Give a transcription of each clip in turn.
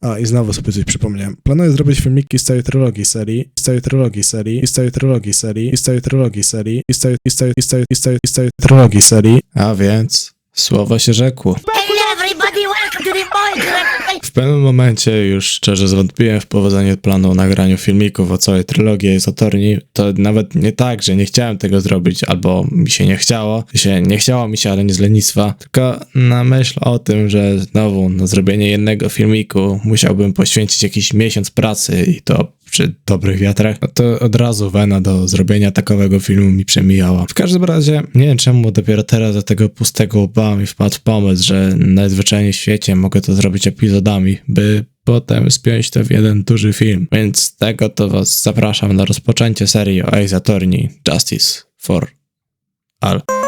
A i znowu sobie coś przypomniałem. Planuję zrobić filmiki z całej trylogii serii, z całej trylogii serii, z całej trylogii serii, z całej trylogii serii, z całej, z całej, z całej, z całej, z całej trylogii serii. A więc słowo się rzekło. W pewnym momencie już szczerze zwątpiłem w powodzenie planu o nagraniu filmików o całej trylogii Azotorni. To nawet nie tak, że nie chciałem tego zrobić, albo mi się nie chciało. Się nie chciało mi się, ale nie z lenistwa. Tylko na myśl o tym, że znowu na zrobienie jednego filmiku musiałbym poświęcić jakiś miesiąc pracy i to przy dobrych wiatrach, no to od razu wena do zrobienia takowego filmu mi przemijała. W każdym razie, nie wiem czemu dopiero teraz do tego pustego łba mi wpadł pomysł, że najzwyczajniej w świecie mogę to zrobić epizodami, by potem spiąć to w jeden duży film. Więc tego to was zapraszam na rozpoczęcie serii o Ace Attorney Justice for All.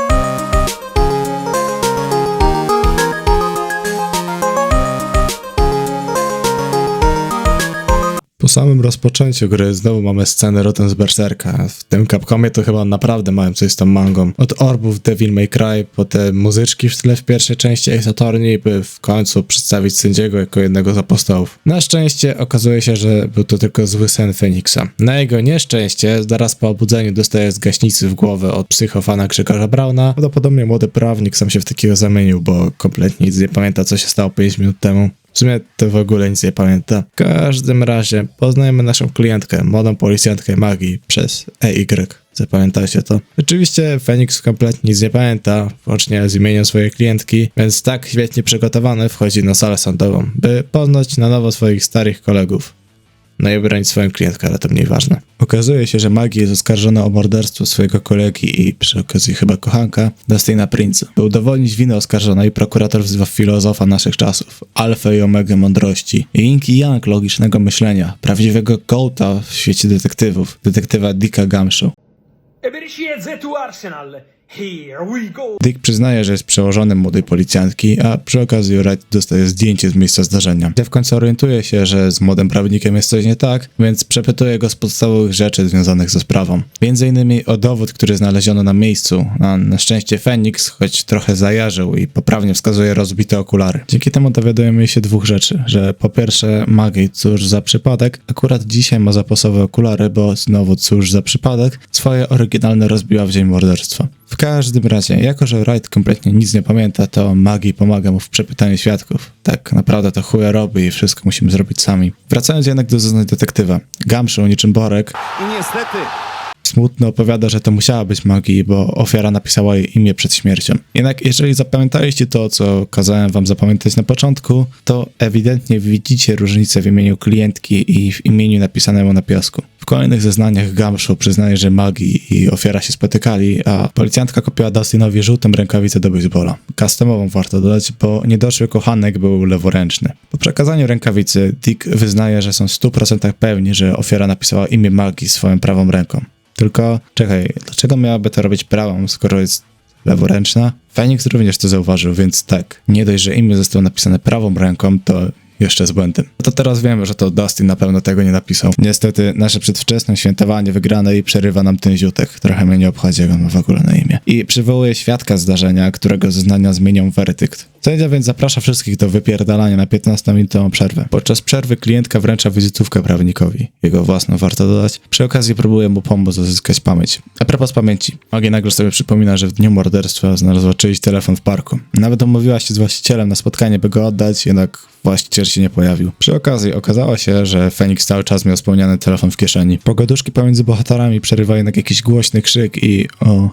Po samym rozpoczęciu gry znowu mamy scenę rotem z Berserka. W tym Capcomie to chyba naprawdę mają coś z tą mangą. Od orbów Devil May Cry, po te muzyczki w tle w pierwszej części Ace Attorney, by w końcu przedstawić sędziego jako jednego z apostołów. Na szczęście okazuje się, że był to tylko zły sen Feniksa. Na jego nieszczęście, zaraz po obudzeniu dostaje z gaśnicy w głowę od psychofana Grzegorza Brauna. Prawdopodobnie młody prawnik sam się w takiego zamienił, bo kompletnie nic nie pamięta, co się stało 5 minut temu. W sumie to w ogóle nic nie pamięta. W każdym razie poznajemy naszą klientkę, młodą policjantkę magii przez EY. Zapamiętajcie to. Oczywiście Fenix kompletnie nic nie pamięta, łącznie z imieniem swojej klientki, więc tak świetnie przygotowany wchodzi na salę sądową, by poznać na nowo swoich starych kolegów. No i bronić swoją klientkę, ale to mniej ważne. Okazuje się, że Maggie jest oskarżona o morderstwo swojego kolegi i przy okazji chyba kochanka, Dustina Prince. By udowodnić winę oskarżonej, prokurator wzywa filozofa naszych czasów, alfę i omegę mądrości, Yin i Yang logicznego myślenia, prawdziwego gołta w świecie detektywów, detektywa Dicka Gamshaw. Eberishiedze tu Arsenal. Dick przyznaje, że jest przełożonym młodej policjantki, a przy okazji Wright dostaje zdjęcie z miejsca zdarzenia. Gdy w końcu orientuje się, że z młodym prawnikiem jest coś nie tak, więc przepytuje go z podstawowych rzeczy związanych ze sprawą. Między innymi o dowód, który znaleziono na miejscu, a na szczęście Phoenix, choć trochę zajarzył i poprawnie wskazuje rozbite okulary. Dzięki temu dowiadujemy się dwóch rzeczy, że po pierwsze Maggie, cóż za przypadek, akurat dzisiaj ma zapasowe okulary, bo znowu cóż za przypadek, swoje oryginalne rozbiła w dzień morderstwa. W każdym razie, jako że Wright kompletnie nic nie pamięta, to Maggie pomaga mu w przepytaniu świadków. Tak naprawdę to chuja robi i wszystko musimy zrobić sami. Wracając jednak do zeznań detektywa. Gamszu, niczym Borek, I niestety smutno opowiada, że to musiała być Maggie, bo ofiara napisała jej imię przed śmiercią. Jednak jeżeli zapamiętaliście to, co kazałem wam zapamiętać na początku, to ewidentnie widzicie różnicę w imieniu klientki i w imieniu napisanemu na piasku. W kolejnych zeznaniach Gamshaw przyznaje, że Maggie i ofiara się spotykali, a policjantka kupiła Dustinowi żółtą rękawicę do baseballa. Customową warto dodać, bo niedoszły kochanek był leworęczny. Po przekazaniu rękawicy Dick wyznaje, że są w 100% pewni, że ofiara napisała imię Maggie swoją prawą ręką. Tylko, czekaj, dlaczego miałaby to robić prawą, skoro jest leworęczna? Phoenix również to zauważył, więc tak, nie dość, że imię zostało napisane prawą ręką, to jeszcze z błędem. To teraz wiemy, że to Dustin na pewno tego nie napisał. Niestety nasze przedwczesne świętowanie wygranej przerywa nam ten ziutek. Trochę mnie nie obchodzi, jak on ma w ogóle na imię. I przywołuje świadka zdarzenia, którego zeznania zmienią werdykt. Sędzia więc zaprasza wszystkich do wypierdalania na 15-minutową przerwę. Podczas przerwy klientka wręcza wizytówkę prawnikowi. Jego własną warto dodać. Przy okazji próbuje mu pomóc uzyskać pamięć. A propos pamięci. Magia nagle sobie przypomina, że w dniu morderstwa znalazła czyjś telefon w parku. Nawet umówiła się z właścicielem na spotkanie, by go oddać, jednak właściciel się nie pojawił. Przy okazji okazało się, że Fenix cały czas miał wspomniany telefon w kieszeni. Pogoduszki pomiędzy bohaterami przerywa jednak jakiś głośny krzyk i o,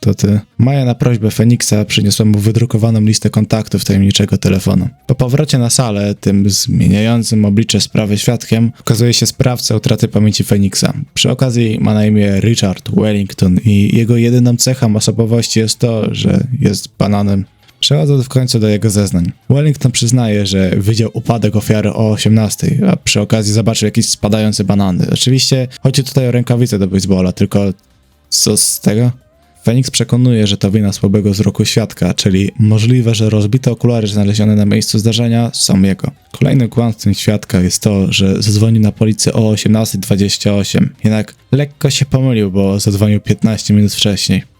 to ty. Maja na prośbę Feniksa przyniosła mu wydrukowaną listę kontaktów tajemniczego telefonu. Po powrocie na salę, tym zmieniającym oblicze sprawy świadkiem, okazuje się sprawca utraty pamięci Feniksa. Przy okazji ma na imię Richard Wellington i jego jedyną cechą osobowości jest to, że jest bananem. Przechodząc w końcu do jego zeznań. Wellington przyznaje, że widział upadek ofiary o 18, a przy okazji zobaczył jakieś spadające banany. Oczywiście chodzi tutaj o rękawice do baseballa, tylko co z tego? Phoenix przekonuje, że to wina słabego wzroku świadka, czyli możliwe, że rozbite okulary znalezione na miejscu zdarzenia są jego. Kolejnym kłamstwem świadka jest to, że zadzwonił na policję o 18.28, jednak lekko się pomylił, bo zadzwonił 15 minut wcześniej.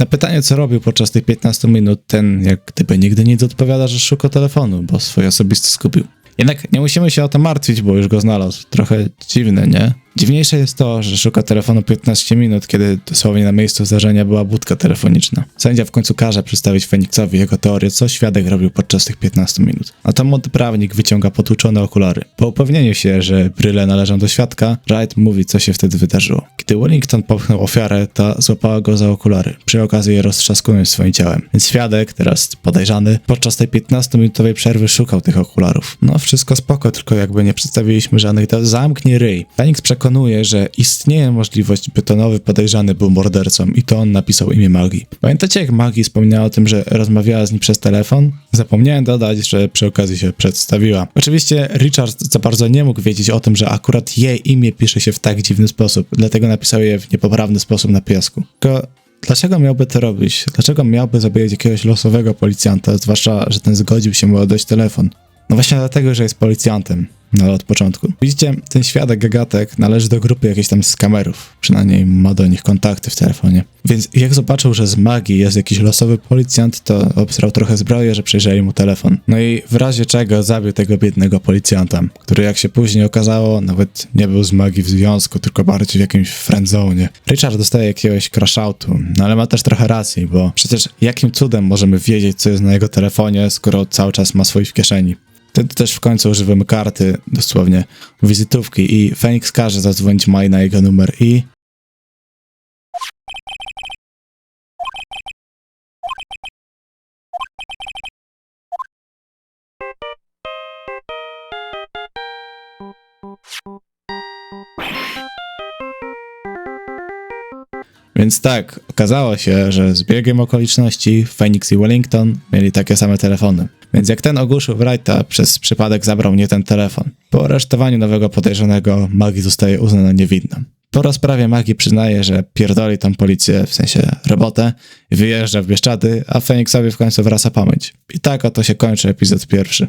Na pytanie, co robił podczas tych 15 minut, ten jak gdyby nigdy nic odpowiada, że szuka telefonu, bo swoje osobiste zgubił. Jednak nie musimy się o to martwić, bo już go znalazł. Trochę dziwne, nie? Dziwniejsze jest to, że szuka telefonu 15 minut, kiedy dosłownie na miejscu zdarzenia była budka telefoniczna. Sędzia w końcu każe przedstawić Feniksowi jego teorię, co świadek robił podczas tych 15 minut. A to młody prawnik wyciąga potłuczone okulary. Po upewnieniu się, że bryle należą do świadka, Wright mówi, co się wtedy wydarzyło. Kiedy Wellington popchnął ofiarę, ta złapała go za okulary, przy okazji je roztrzaskując swoim ciałem. Więc świadek, teraz podejrzany, podczas tej 15-minutowej przerwy szukał tych okularów. No, wszystko spoko, tylko jakby nie przedstawiliśmy żadnych... To zamknij ryj. Fenix przekonuje, że istnieje możliwość, by to nowy podejrzany był mordercą i to on napisał imię Magii. Pamiętacie, jak Magii wspomniała o tym, że rozmawiała z nim przez telefon? Zapomniałem dodać, że przy okazji się przedstawiła. Oczywiście Richard za bardzo nie mógł wiedzieć o tym, że akurat jej imię pisze się w tak dziwny sposób, dlatego napisał je w niepoprawny sposób na piasku. Tylko Dlaczego miałby to robić? Dlaczego miałby zabijać jakiegoś losowego policjanta, zwłaszcza, że ten zgodził się mu oddać telefon? No właśnie dlatego, że jest policjantem. No od początku. Widzicie, ten świadek Gagatek należy do grupy jakichś tam skamerów. Przynajmniej ma do nich kontakty w telefonie. Więc jak zobaczył, że z magii jest jakiś losowy policjant, to obsrał trochę zbroję, że przejrzeli mu telefon. No i w razie czego zabił tego biednego policjanta, który jak się później okazało, nawet nie był z magii w związku, tylko bardziej w jakimś friendzone. Richard dostaje jakiegoś crashoutu, no ale ma też trochę racji, bo przecież jakim cudem możemy wiedzieć, co jest na jego telefonie, skoro cały czas ma swój w kieszeni. Wtedy też w końcu używamy karty, dosłownie, wizytówki i Phoenix każe zadzwonić Mai na jego numer i... Więc tak, okazało się, że z biegiem okoliczności Phoenix i Wellington mieli takie same telefony. Więc jak ten ogłuszył Wrighta, przez przypadek zabrał nie ten telefon. Po aresztowaniu nowego podejrzanego, Maggie zostaje uznana niewinna. Po rozprawie Maggie przyznaje, że pierdoli tam policję, w sensie robotę, wyjeżdża w Bieszczady, a Feniksowi w końcu wraca pamięć. I tak oto się kończy epizod pierwszy.